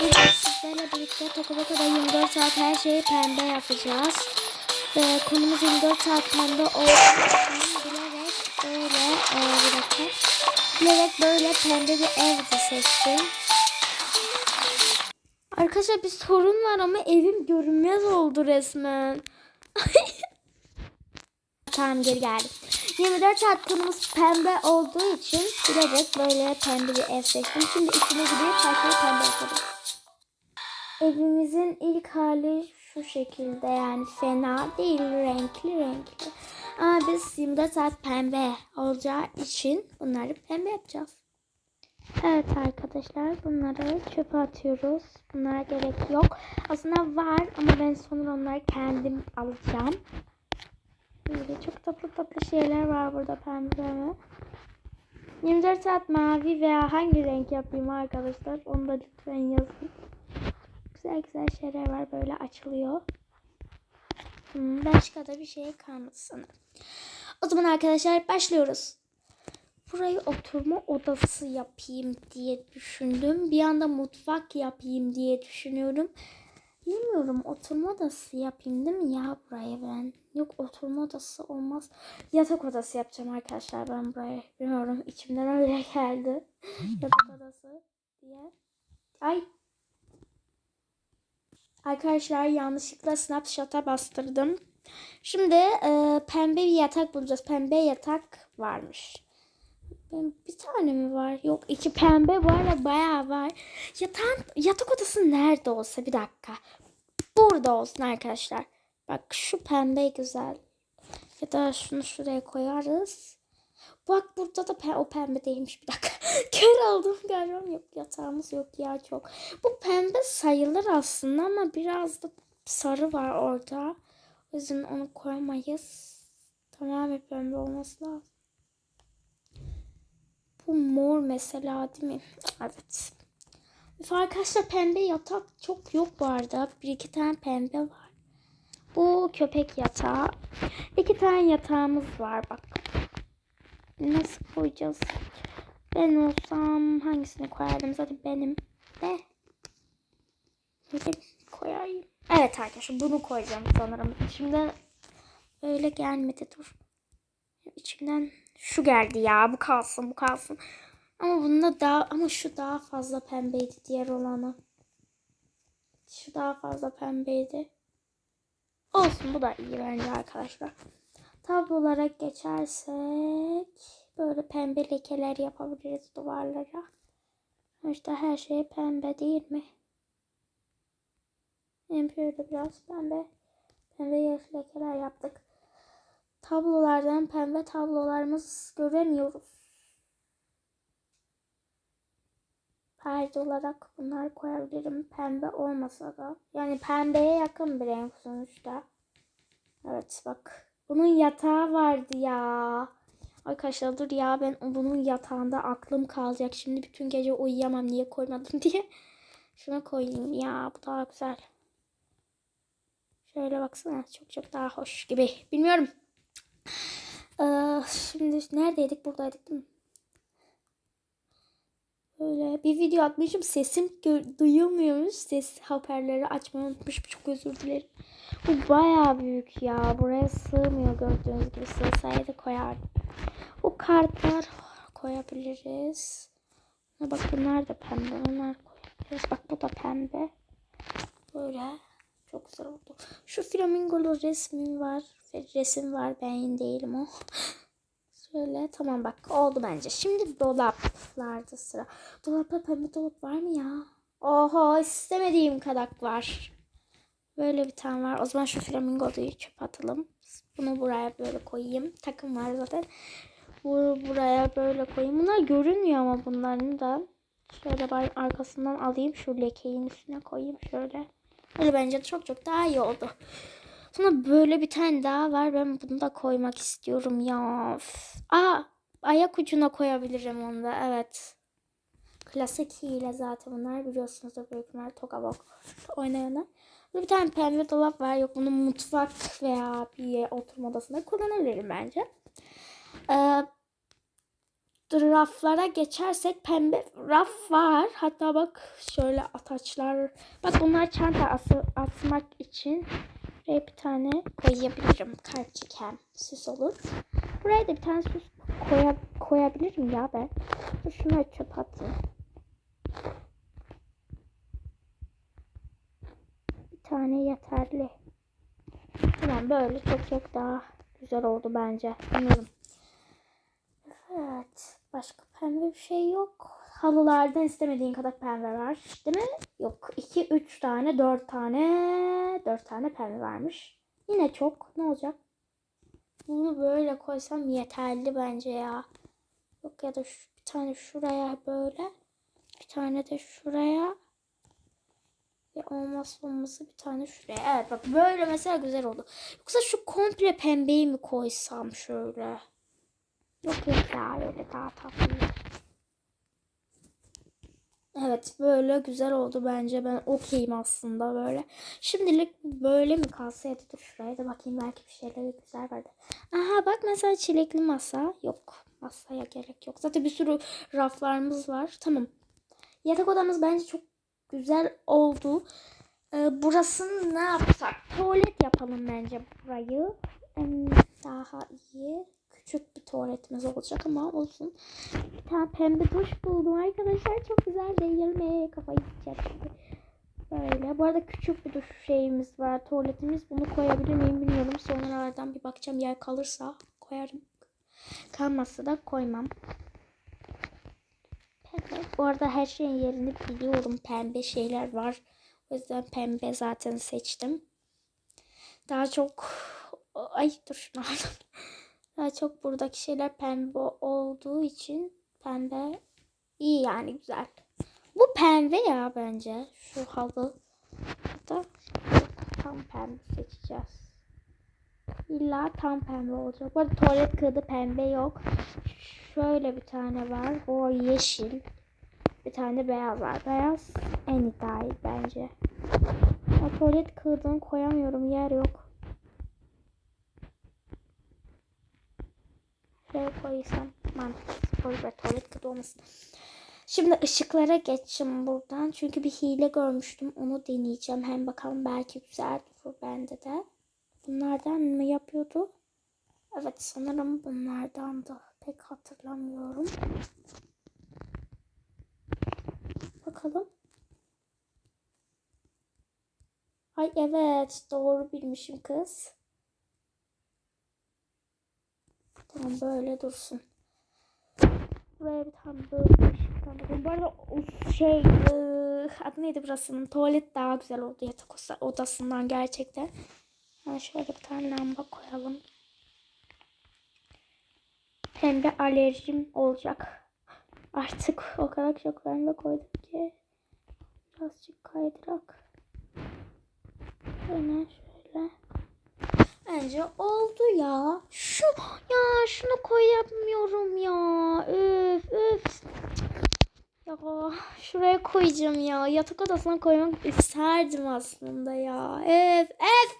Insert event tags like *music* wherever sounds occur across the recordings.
Bugün sizlerle birlikte Tokoboka'da 24 saat her şeyi pembe yapacağız. Ve konumuz 24 saat pembe olduğu bilerek böyle e, bir. Bilerek böyle pembe bir ev seçtim. Arkadaşlar bir sorun var ama evim görünmez oldu resmen. *laughs* tamam geri geldim. 24 saat konumuz pembe olduğu için bilerek böyle pembe bir ev seçtim. Şimdi içine gidip her şeyi pembe yapalım. Evimizin ilk hali şu şekilde yani fena değil renkli renkli. Ama biz 24 saat pembe olacağı için bunları pembe yapacağız. Evet arkadaşlar bunları çöpe atıyoruz. Bunlara gerek yok. Aslında var ama ben sonra onları kendim alacağım. Böyle çok tatlı tatlı şeyler var burada pembe mi? 24 saat mavi veya hangi renk yapayım arkadaşlar? Onu da lütfen yazın. Güzel güzel şeyler var böyle açılıyor. Hmm, başka da bir şey kalmadı sanırım. O zaman arkadaşlar başlıyoruz. Burayı oturma odası yapayım diye düşündüm. Bir anda mutfak yapayım diye düşünüyorum. Bilmiyorum oturma odası yapayım değil mi ya buraya ben? Yok oturma odası olmaz. Yatak odası yapacağım arkadaşlar ben buraya. Bilmiyorum içimden öyle *laughs* geldi. Yatak odası diye. Ay. Arkadaşlar yanlışlıkla Snapchat'a bastırdım. Şimdi e, pembe bir yatak bulacağız. Pembe yatak varmış. Ben bir tane mi var? Yok iki pembe var ve bayağı var. Yatağın, yatak odası nerede olsa bir dakika. Burada olsun arkadaşlar. Bak şu pembe güzel. Ya da şunu şuraya koyarız. Bak burada da pe o pembe değilmiş bir dakika. *laughs* Kör oldum galiba yok yatağımız yok ya çok. Bu pembe sayılır aslında ama biraz da sarı var orada. O yüzden onu koyamayız. Tamamen pembe olması lazım. Bu mor mesela değil mi? Evet. Arkadaşlar pembe yatak çok yok bu arada. Bir iki tane pembe var. Bu köpek yatağı. İki tane yatağımız var bak. Nasıl koyacağız? Ben olsam hangisini koyardım? Zaten benim de. Böyle koyayım. Evet arkadaşlar bunu koyacağım sanırım. İçimden öyle gelmedi dur. İçimden şu geldi ya bu kalsın bu kalsın. Ama bunda daha ama şu daha fazla pembeydi diğer olanı. Şu daha fazla pembeydi. Olsun bu da iyi bence arkadaşlar. Tablolara geçersek böyle pembe lekeler yapabiliriz duvarlara. İşte her şey pembe değil mi? Şöyle biraz pembe pembe lekeler yaptık. Tablolardan pembe tablolarımız göremiyoruz. Perde olarak bunları koyabilirim. Pembe olmasa da. Yani pembeye yakın bir renk sonuçta. Evet bak. Bunun yatağı vardı ya. Arkadaşlar dur ya ben bunun yatağında aklım kalacak. Şimdi bütün gece uyuyamam niye koymadım *laughs* diye. Şunu koyayım ya bu daha güzel. Şöyle baksana çok çok daha hoş gibi. Bilmiyorum. Ee, şimdi neredeydik? Buradaydık değil mi? Böyle bir video atmışım. Sesim duyulmuyormuş. Ses hoparlörü açmayı unutmuşum. Çok özür dilerim. Bu baya büyük ya. Buraya sığmıyor gördüğünüz gibi. Sığsaydı koyardım. Bu kartlar koyabiliriz. Bak bunlar da pembe. Bunlar koyabiliriz. Bak bu da pembe. Böyle. Çok güzel oldu. Şu flamingolu resmim var. Resim var. Ben değilim o. Şöyle tamam bak oldu bence. Şimdi dolaplarda sıra. Dolapta pembe dolap var mı ya? Oho istemediğim kadar var. Böyle bir tane var. O zaman şu flamingoyu çöp atalım. Bunu buraya böyle koyayım. Takım var zaten. Bu buraya böyle koyayım. Bunlar görünmüyor ama bunların da. Şöyle ben arkasından alayım. Şu lekeyin üstüne koyayım şöyle. Öyle bence çok çok daha iyi oldu. Sonra böyle bir tane daha var. Ben bunu da koymak istiyorum ya. Aa, ayak ucuna koyabilirim onu da. Evet. Klasik hile zaten bunlar biliyorsunuz da büyük ihtimal Togabok oynayanlar. Bir tane pembe dolap var. Yok bunu mutfak veya bir oturma odasında kullanabilirim bence. Ee, raflara geçersek pembe raf var. Hatta bak şöyle ataçlar. Bak bunlar çanta ası, asmak için. Buraya bir tane koyabilirim. Kalpçik hem süs olur. Buraya da bir tane süs koya, koyabilirim ya ben. Şunu çöp atayım. Bir tane yeterli. Tamam böyle çok çok daha güzel oldu bence. Bilmiyorum. Evet. Başka pembe bir şey yok. Halılardan istemediğin kadar pembe var. Değil mi? Yok. 2, 3 tane, 4 tane, 4 tane pembe varmış. Yine çok. Ne olacak? Bunu böyle koysam yeterli bence ya. Yok ya da şu, bir tane şuraya böyle. Bir tane de şuraya. Ve olmazsa olması bir tane şuraya. Evet bak böyle mesela güzel oldu. Yoksa şu komple pembeyi mi koysam şöyle? Yok yok ya öyle daha tatlı. Evet böyle güzel oldu bence. Ben okeyim aslında böyle. Şimdilik böyle mi kalsa ya da dur şuraya da bakayım belki bir şeyler güzel vardı. Aha bak mesela çilekli masa. Yok masaya gerek yok. Zaten bir sürü raflarımız var. Tamam. Yatak odamız bence çok güzel oldu. Ee, burasını ne yapsak? Tuvalet yapalım bence burayı. Em, Daha iyi. Küçük bir tuvaletimiz olacak ama olsun. Bir tane pembe duş buldum arkadaşlar. Çok güzel değil mi? Kafayı yiyeceğim. Böyle. Bu arada küçük bir duş şeyimiz var. Tuvaletimiz. Bunu koyabilir miyim bilmiyorum. Sonralardan bir bakacağım. Yer kalırsa koyarım. Kalmazsa da koymam. Pembe. Bu arada her şeyin yerini biliyorum. Pembe şeyler var. O yüzden pembe zaten seçtim. Daha çok... Ay dur şunu aldım. Daha çok buradaki şeyler pembe olduğu için pembe iyi yani güzel. Bu pembe ya bence. Şu halı da tam pembe seçeceğiz. İlla tam pembe olacak. Bu arada tuvalet kağıdı pembe yok. Şöyle bir tane var. O yeşil. Bir tane beyaz var. Beyaz en ideal bence. O tuvalet kağıdını koyamıyorum. Yer yok. Şöyle koysam mantıksız. Boş ver tuvalet kağıdı olmasın. Şimdi ışıklara geçeceğim buradan. Çünkü bir hile görmüştüm. Onu deneyeceğim. Hem bakalım belki güzel durur bende de. Bunlardan mı yapıyordu? Evet sanırım bunlardan da pek hatırlamıyorum. Bakalım. Ay evet doğru bilmişim kız. Tamam böyle dursun. Buraya bir böyle bir ışık tanıdım. Bu arada o şey ıı, adı neydi burasının? Tuvalet daha güzel oldu yatak oda- odasından gerçekten. Yani şöyle bir tane lamba koyalım. Pembe alerjim olacak. Artık o kadar çok pembe koydum ki. Birazcık kaydırak. Şöyle şöyle. Bence oldu ya. Şu ya şunu koyamıyorum ya. Öf öf. Ya şuraya koyacağım ya. Yatak odasına koymak isterdim aslında ya. Öf öf.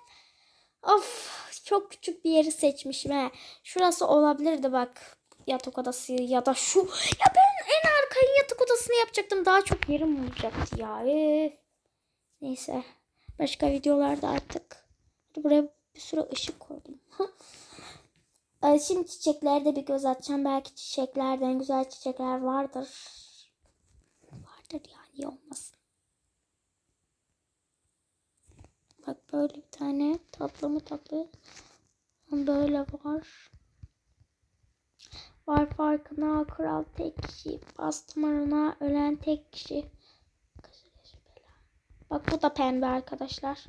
Of çok küçük bir yeri seçmişim he. Şurası olabilirdi bak. Yatak odası ya da şu. Ya ben en arkayı yatak odasını yapacaktım. Daha çok yerim olacaktı ya. Öf. Neyse. Başka videolarda artık. Buraya bir sürü ışık koydum. *laughs* Şimdi çiçeklerde bir göz atacağım. Belki çiçeklerden güzel çiçekler vardır. Vardır yani olmasın. Bak böyle bir tane tatlı mı tatlı. Böyle var. Var farkına kral tek kişi. Bastırına ölen tek kişi. Bak bu da pembe arkadaşlar.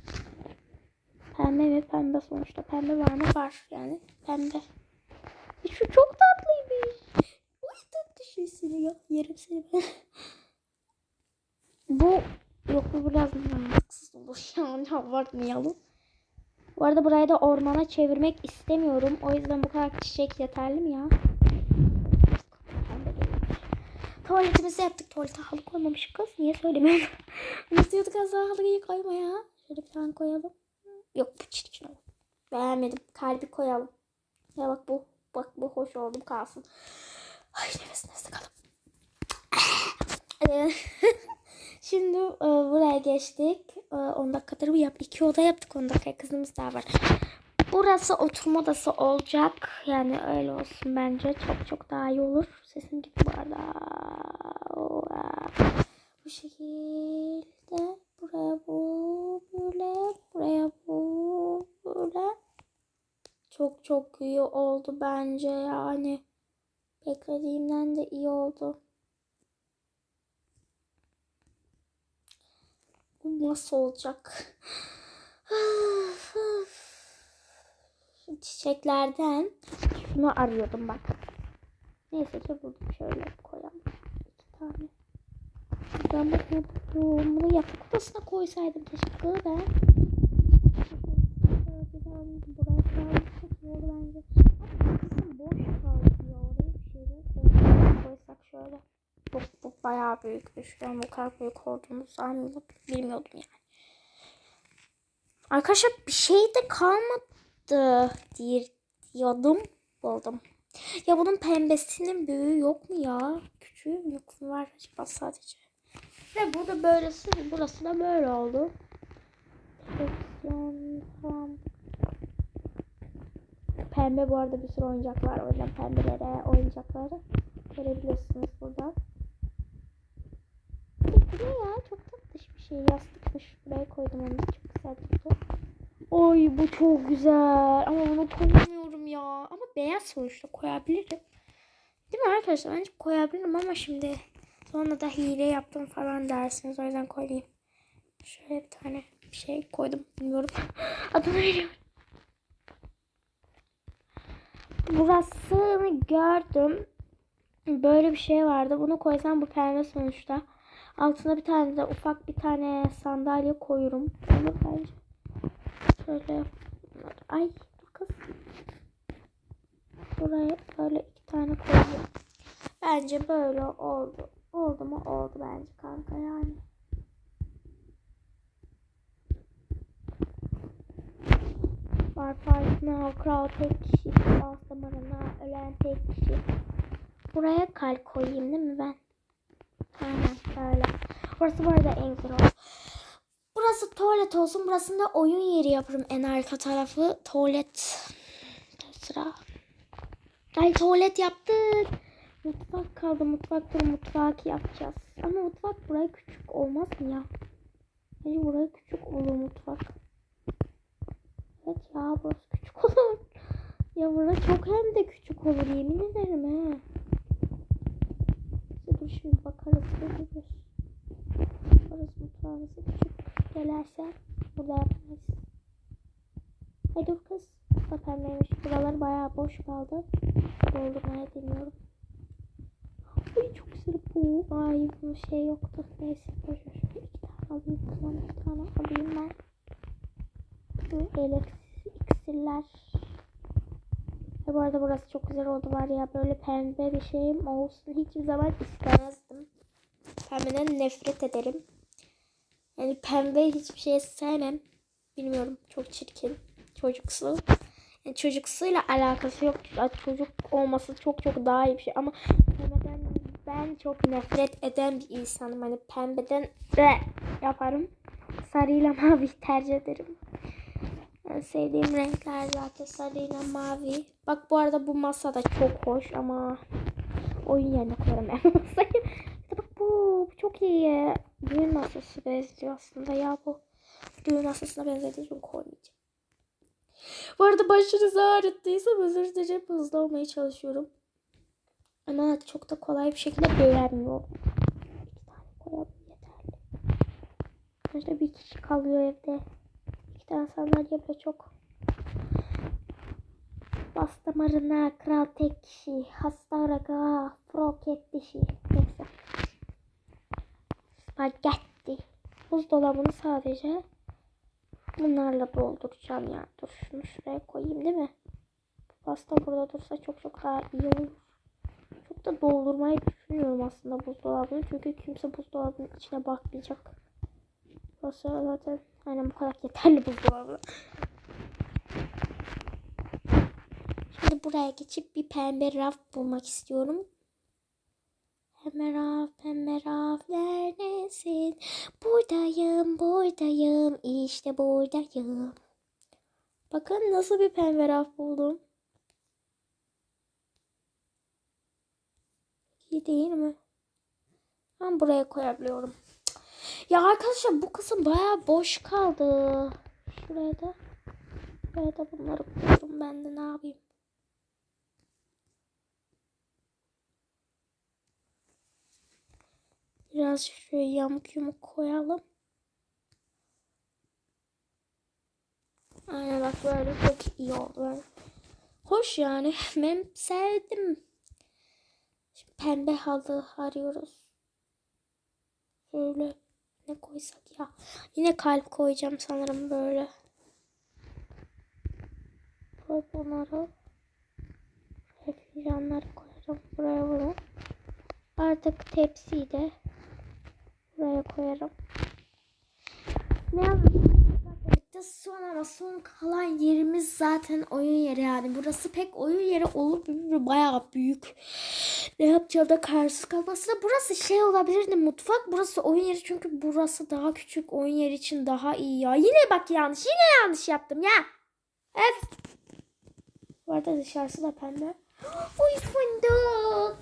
Pembe mi? Pembe sonuçta. Pembe var mı? Var yani. Pembe. E şu çok tatlıymış. Uy tatlı şey seni ya. Yerim seni ben. *laughs* bu yok bu biraz mantıksız olur. *laughs* Yani abartmayalım. Bu arada burayı da ormana çevirmek istemiyorum. O yüzden bu kadar çiçek yeterli mi ya? Tuvaletimizi yaptık. Tuvalete halı koymamış kız. Niye söylemiyorum? *laughs* Unutuyorduk az daha halıyı koyma ya. Şöyle bir tane koyalım. Yok bu çirkin oldu. Beğenmedim. Kalbi koyalım. Ya bak bu. Bak bu hoş oldu kalsın. Ay nefes nefes kaldım. Ee, *laughs* Şimdi e, buraya geçtik. E, 10 dakikadır bu yap. İki oda yaptık 10 dakika. Kızımız daha var. Burası oturma odası olacak. Yani öyle olsun bence. Çok çok daha iyi olur. Sesim gitti bu arada. Bu şekilde. Buraya bu. Böyle. Buraya bu. Böyle. Çok çok iyi oldu bence yani. Beklediğimden de iyi oldu. Bu nasıl olacak? *sighs* Çiçeklerden şunu arıyordum bak. Neyse ki buldum. Şöyle koyalım. İki tane. Ben bakıyorum. Bunu yatak odasına koysaydım koyalım. koysak şöyle. Bu, bu bayağı büyükmüş. Ben bu kadar büyük olduğunu sanmıyordum. Bilmiyordum yani. Arkadaşlar bir şey de kalmadı diye diyordum. Buldum. Ya bunun pembesinin büyüğü yok mu ya? Küçüğü mü yok mu var acaba sadece? Ve burada böylesi, burası da böyle oldu. Falan. Pembe bu arada bir sürü oyuncak var. O yüzden pembelere oyuncakları görebiliyorsunuz buradan. Peki ya çok tatlış bir şey yastıkmış. Buraya koydum onu çok güzel tuttu. Ay bu çok güzel ama bunu koyamıyorum ya. Ama beyaz sonuçta koyabilirim. Değil mi arkadaşlar? Bence koyabilirim ama şimdi sonra da hile yaptım falan dersiniz. O yüzden koyayım. Şöyle bir tane bir şey koydum. Bilmiyorum. *laughs* Adını veriyorum. Burasını gördüm. Böyle bir şey vardı. Bunu koysam bu pembe sonuçta. Altına bir tane de ufak bir tane sandalye koyuyorum. Olur bence. Şöyle. Ay dur kız. Buraya böyle iki tane koyuyorum. Bence böyle oldu. Oldu mu? Oldu bence kanka yani. Var farkına kral tek kişi. Bastamarına ölen tek kişi. Buraya kalp koyayım değil mi ben? Aynen öyle. Burası bu arada en oldu. Burası tuvalet olsun. Burasında oyun yeri yaparım en arka tarafı. Tuvalet. Sıra. Ay tuvalet yaptık. Mutfak kaldı. Mutfakta mutfak yapacağız. Ama mutfak buraya küçük olmaz mı ya? Bence buraya küçük olur mutfak. Evet ya burası küçük olur. Ya burası çok hem de küçük olur yemin ederim he. Dur şimdi bakarız. Görürüz. Bakarız mutfağımızı küçük gelerse burada yaparız. Dur kız. Pembeymiş. Buralar bayağı boş kaldı. Doldurmaya deniyorum. Ay çok güzel bu. Ay bu şey yoktu. Neyse boş ver. Şöyle iki tane alayım. Tamam iki tane alayım ben. Bu elektrik iksirler. Ve bu arada burası çok güzel oldu var ya böyle pembe bir şeyim olsun hiçbir zaman istemezdim. Pembeden nefret ederim. Yani pembe hiçbir şey sevmem. Bilmiyorum çok çirkin. Çocuksu. Yani çocuksuyla alakası yok. Çocuk olması çok çok daha iyi bir şey ama ben çok nefret eden bir insanım. Hani pembeden de yaparım. Sarıyla *laughs* mavi tercih ederim. En sevdiğim renkler zaten sarıyla mavi. Bak bu arada bu masa da çok hoş ama oyun yerine koyarım ben *laughs* masayı. Bak bu, bu çok iyi. Düğün masası benziyor aslında ya bu. Düğün masasına benzediği için koymayacağım. Bu arada başınızı ağrıttıysam özür dilerim. Hızlı olmaya çalışıyorum. Ama çok da kolay bir şekilde beğenmiyorum. İki tane koyalım yeterli. Sonuçta bir kişi kalıyor evde. İki tane sandalye bile çok. Bas damarına kral tek kişi. Hasta raga froket dişi. Neyse. Spagetti. Buzdolabını sadece bunlarla dolduracağım ya. Dur şunu şuraya koyayım değil mi? Pasta burada dursa çok çok daha iyi olur. Da doldurmayı düşünüyorum aslında buzdolabını. Çünkü kimse buzdolabının içine bakmayacak. Burası zaten aynen bu kadar yeterli buzdolabı. Şimdi buraya geçip bir pembe raf bulmak istiyorum. Pembe raf, pembe raf neredesin? Buradayım, buradayım, işte buradayım. Bakın nasıl bir pembe raf buldum. Değil mi? Ben buraya koyabiliyorum. Ya arkadaşlar bu kısım bayağı boş kaldı. Şuraya da Buraya da bunları koyuyorum ben de ne yapayım. Biraz şuraya yamuk yumuk koyalım. Aynen bak böyle çok iyi oldu. Hoş yani. *laughs* Ben sevdim. Pembe halı arıyoruz. Şöyle ne koysak ya. Yine kalp koyacağım sanırım böyle. Bunları. Fincanları koyarım. Buraya bunu. Artık tepsiyi de buraya koyarım. Ne yapayım? Son ama son kalan yerimiz zaten oyun yeri yani. Burası pek oyun yeri olur mu? Bayağı büyük. Ne yapacağım da kararsız kalması da burası şey olabilirdi mutfak. Burası oyun yeri çünkü burası daha küçük. Oyun yeri için daha iyi ya. Yine bak yanlış. Yine yanlış yaptım ya. Evet. Bu arada dışarısı da pembe. *gasps* Uy fındık.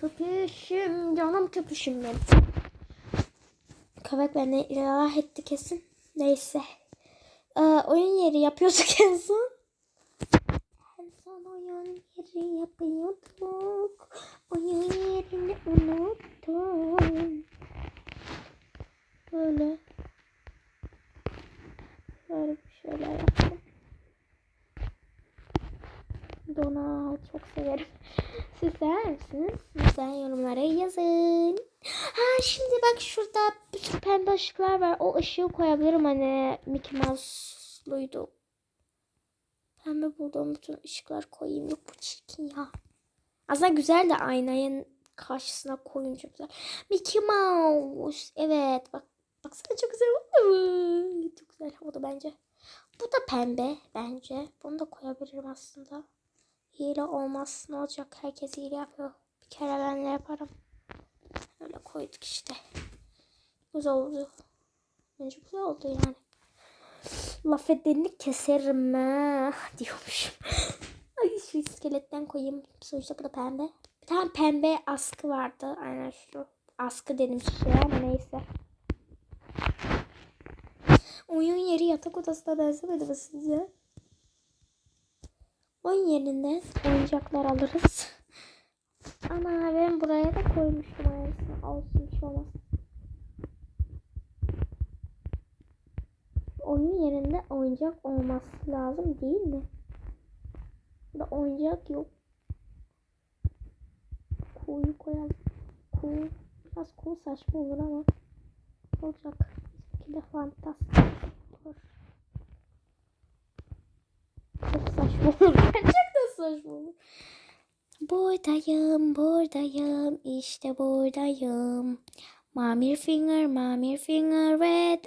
Köpüşüm canım köpüşüm benim. Köpek beni ilah etti kesin. Neyse. Ee, oyun yeri yapıyorduk *laughs* en son. En son oyun yeri yapıyorduk. Oyun yerini unuttum. Böyle. Böyle bir şeyler yaptım. Dona çok severim. *laughs* Siz sever misiniz? Lütfen yorumlara yazın. Ha şimdi bak şurada bütün pembe ışıklar var. O ışığı koyabilirim hani Mickey Mouse'luydu. Pembe bulduğum bütün ışıklar koyayım. Yok bu çirkin ya. Aslında güzel de aynanın karşısına koyunca güzel. Mickey Mouse. Evet bak. Baksana çok güzel oldu. Çok güzel oldu bence. Bu da pembe bence. Bunu da koyabilirim aslında. Hile olmaz. Ne olacak? Herkes hile yapıyor. Bir kere ben de yaparım. Öyle koyduk işte. Güzel oldu. Bence güzel oldu yani. Laf edeni keserim ha diyormuşum. *laughs* Ay şu iskeletten koyayım. Sonuçta bu da pembe. Bir tane pembe askı vardı. Aynen şu. Askı dedim şey ama neyse. Oyun yeri yatak odasına benzemedi mi sizce? Oyun yerinden oyuncaklar alırız. Ana ben buraya da koymuştum aynısını. Olsun bir şey olmaz. Oyun yerinde oyuncak olması lazım değil mi? Burada oyuncak yok. Kuğuyu koyalım. Kuğu biraz kuğu saçma olur ama olacak. Bizimki de fantastik olur. Çok saçma olur. *laughs* Gerçekten saçma olur. Buradayım, buradayım, işte buradayım. Mommy finger, mommy finger, red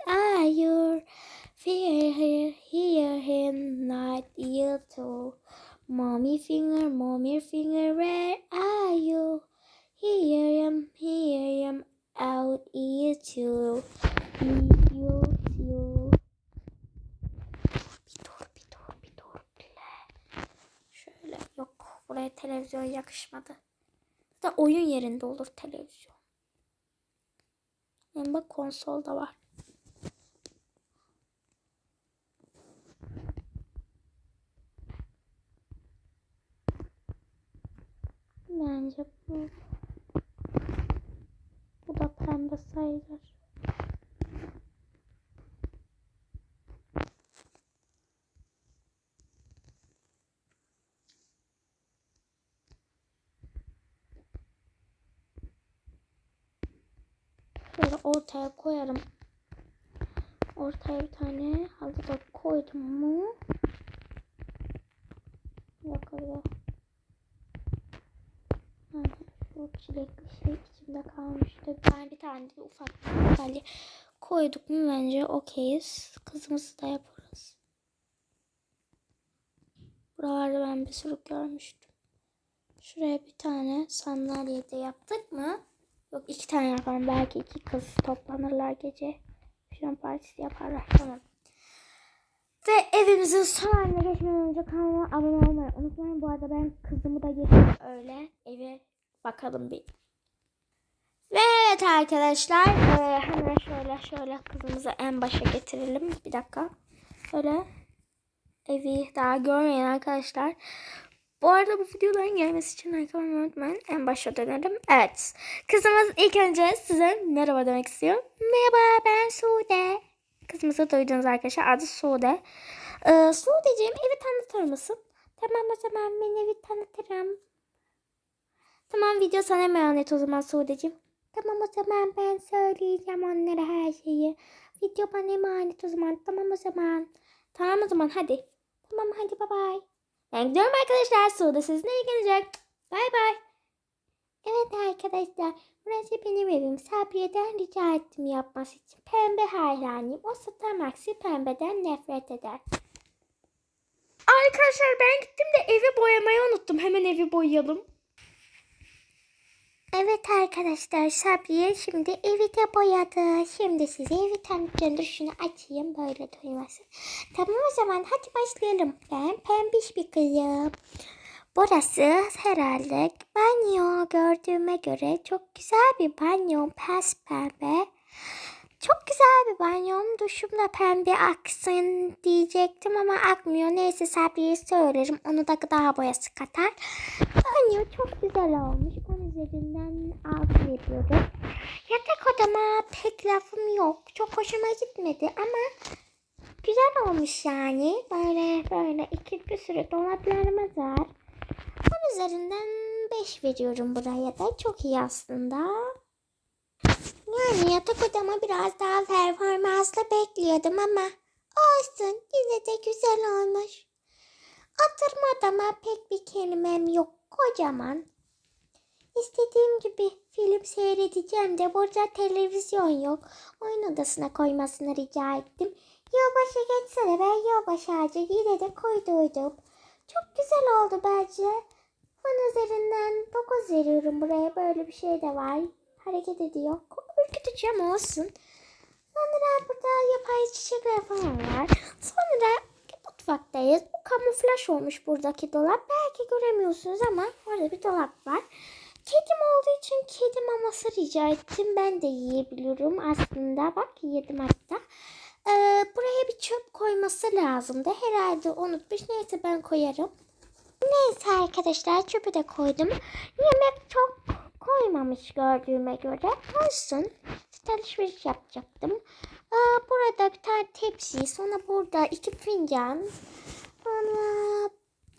you? Fear here, hear him, not you too. Mommy finger, mommy finger, where are you? Hear him, hear him, out you too. You, you. Bir dur, bir dur, bir dur bile. Şöyle yok. Buraya televizyon yakışmadı. Da oyun yerinde olur televizyon. Bak konsol da var. Bence bu. Bu da pembe sayılır. Şöyle ortaya koyarım. Ortaya bir tane halı da koydum mu? Yok öyle. Aynen şu çilekli şey içimde kalmıştı. Ben bir tane de ufak bir sandalye koyduk mu bence okeyiz. Kızımızı da yaparız. Buralarda ben bir sürü görmüştüm. Şuraya bir tane sandalye de yaptık mı? Yok iki tane yapalım. Belki iki kız toplanırlar gece. Pijama partisi yaparlar. Tamam. Ve evimizin son haline geçmeden önce kanalıma abone olmayı unutmayın. Bu arada ben kızımı da getirdim öyle. Eve bakalım bir. Ve evet arkadaşlar. eee, hemen şöyle şöyle kızımızı en başa getirelim. Bir dakika. Şöyle evi daha görmeyin arkadaşlar. Bu arada bu videoların gelmesi için olmayı unutmayın. En başa dönelim. Evet. Kızımız ilk önce size merhaba demek istiyor. Merhaba ben Sude. Kızımızı duydunuz arkadaşlar. Adı Sude. Ee, Sude'ciğim evi tanıtır mısın? Tamam o zaman ben evi tanıtırım. Tamam video sana emanet o zaman Sude'ciğim. Tamam o zaman ben söyleyeceğim onlara her şeyi. Video bana emanet o zaman. Tamam o zaman. Tamam o zaman hadi. Tamam hadi bye bye. Ben gidiyorum arkadaşlar. Suda sizinle ilgilenecek. Bay bay. Evet arkadaşlar. Burası benim evim. Sabriye'den rica ettim yapması için. Pembe hayranıyım. O Star Max'i pembeden nefret eder. Arkadaşlar ben gittim de evi boyamayı unuttum. Hemen evi boyayalım. Evet arkadaşlar Sabriye şimdi evi de boyadı. Şimdi size evi. Dur şunu açayım böyle duymasın. Tamam o zaman hadi başlayalım. Ben pembiş bir kızım. Burası herhalde banyo gördüğüme göre çok güzel bir banyo pes pembe. Çok güzel bir banyom. Duşum da pembe aksın diyecektim ama akmıyor. Neyse Sabriye'ye söylerim. Onu da gıda boyası katar. Banyo çok güzel olmuş. Üzerinden altı veriyorum. Yatak odama pek lafım yok. Çok hoşuma gitmedi ama güzel olmuş yani. Böyle böyle iki bir sürü dolaplarımız var. On üzerinden 5 veriyorum buraya da. Çok iyi aslında. Yani yatak odama biraz daha performanslı bekliyordum ama olsun yine de güzel olmuş. Oturma odama pek bir kelimem yok kocaman. İstediğim gibi film seyredeceğim de burada televizyon yok. Oyun odasına koymasını rica ettim. Yılbaşı geçsene ben yılbaşı ağacı yine de koyduydum. Çok güzel oldu bence. On üzerinden 9 veriyorum buraya. Böyle bir şey de var. Hareket ediyor. Ürkütücü ama olsun. Sonra burada yapay çiçekler falan var. Sonra mutfaktayız. Bu kamuflaj olmuş buradaki dolap. Belki göremiyorsunuz ama orada bir dolap var. Kedim olduğu için kedi maması rica ettim. Ben de yiyebiliyorum aslında. Bak yedim hatta. Ee, buraya bir çöp koyması lazımdı. Herhalde unutmuş. Neyse ben koyarım. Neyse arkadaşlar çöpü de koydum. Yemek çok koymamış gördüğüme göre. Olsun. Alışveriş yapacaktım. Aa, burada bir tane tepsi. Sonra burada iki fincan. Sonra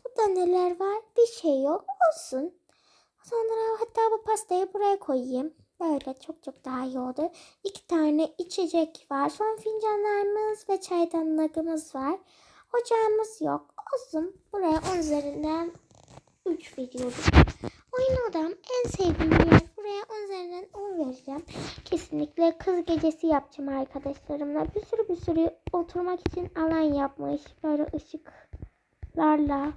burada neler var? Bir şey yok. Olsun. Sonra hatta bu pastayı buraya koyayım. Böyle çok çok daha iyi oldu. İki tane içecek var. Son fincanlarımız ve çaydanlığımız var. Ocağımız yok. Olsun. Buraya 10 üzerinden 3 veriyorum. Oyun odam en sevdiğim yer. Buraya 10 üzerinden 10 vereceğim. Kesinlikle kız gecesi yapacağım arkadaşlarımla. Bir sürü bir sürü oturmak için alan yapmış. Böyle ışıklarla.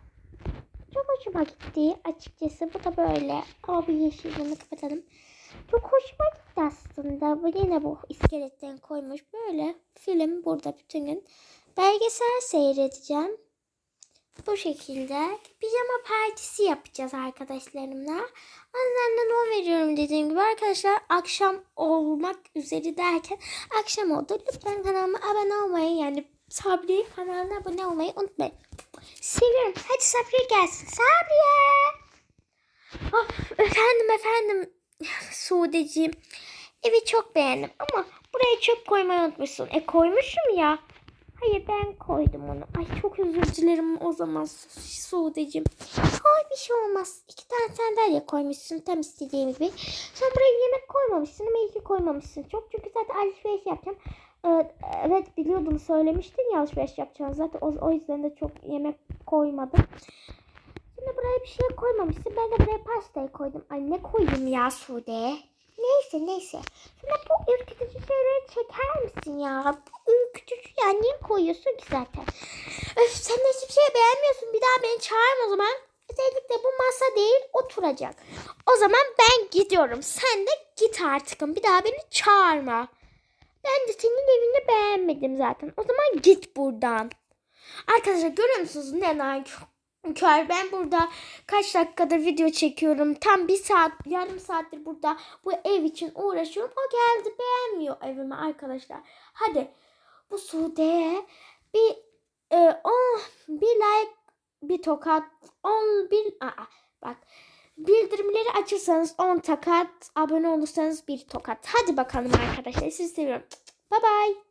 Çok hoşuma gitti açıkçası. Bu da böyle. Ama bu yeşilini kapatalım. Çok hoşuma gitti aslında. Bu yine bu iskeletten koymuş. Böyle film burada bütün gün. Belgesel seyredeceğim. Bu şekilde pijama partisi yapacağız arkadaşlarımla. Onlardan o veriyorum dediğim gibi arkadaşlar akşam olmak üzere derken akşam oldu. Lütfen kanalıma abone olmayı yani Sabriye kanalına abone olmayı unutmayın. Seviyorum. Hadi Sabriye gelsin. Sabriye. Of, efendim efendim *laughs* Suudeciğim. Evi çok beğendim ama buraya çöp koymayı unutmuşsun. E koymuşum ya. Hayır ben koydum onu. Ay çok özür dilerim o zaman Suudeciğim. Ay bir şey olmaz. İki tane sandalye koymuşsun tam istediğim gibi. Sen buraya yemek koymamışsın ama iyi koymamışsın. Çok çünkü zaten alışveriş yapacağım. Ee, evet biliyordum söylemiştin ya alışveriş yapacağını. Zaten o, o yüzden de çok yemek koymadım. Şimdi buraya bir şey koymamışsın. Ben de buraya pastayı koydum. Ay ne koydum ya Sude? Neyse neyse. Şimdi bu ürkütücü şeyleri çeker misin ya? Bu ürkütücü ya niye koyuyorsun ki zaten? Öf sen de hiçbir şey beğenmiyorsun. Bir daha beni çağırma o zaman. E, de bu masa değil oturacak. O zaman ben gidiyorum. Sen de git artık. Bir daha beni çağırma. Ben de senin evini beğenmedim zaten. O zaman git buradan. Arkadaşlar görüyor musunuz neden kör? Ben burada kaç dakikadır video çekiyorum. Tam bir saat, yarım saattir burada bu ev için uğraşıyorum. O geldi beğenmiyor evimi arkadaşlar. Hadi bu Sude'ye bir e, on, bir like bir tokat on bir aa, bak bildirimleri açırsanız 10 tokat abone olursanız bir tokat. Hadi bakalım arkadaşlar sizi seviyorum. Bye bye.